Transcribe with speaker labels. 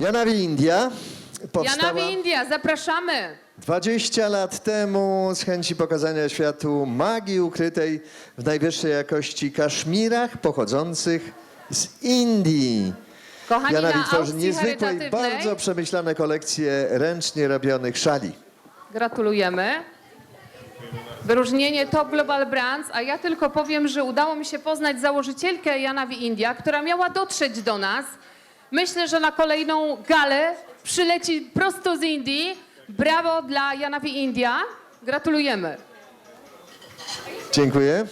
Speaker 1: Janawi India powstała
Speaker 2: Janawi India, zapraszamy.
Speaker 1: 20 lat temu z chęci pokazania światu magii ukrytej w najwyższej jakości kaszmirach pochodzących z Indii.
Speaker 2: Kochani,
Speaker 1: Janawi
Speaker 2: na
Speaker 1: tworzy
Speaker 2: aukcji
Speaker 1: niezwykłe i
Speaker 2: charytatywnej
Speaker 1: bardzo przemyślane kolekcje ręcznie robionych szali.
Speaker 2: gratulujemy. Wyróżnienie Top Global Brands, a ja tylko powiem, że udało mi się poznać założycielkę Janawi India, która miała dotrzeć do nas. Myślę, że na kolejną galę przyleci prosto z Indii. Brawo dla Janawi India. Gratulujemy.
Speaker 1: Dziękuję.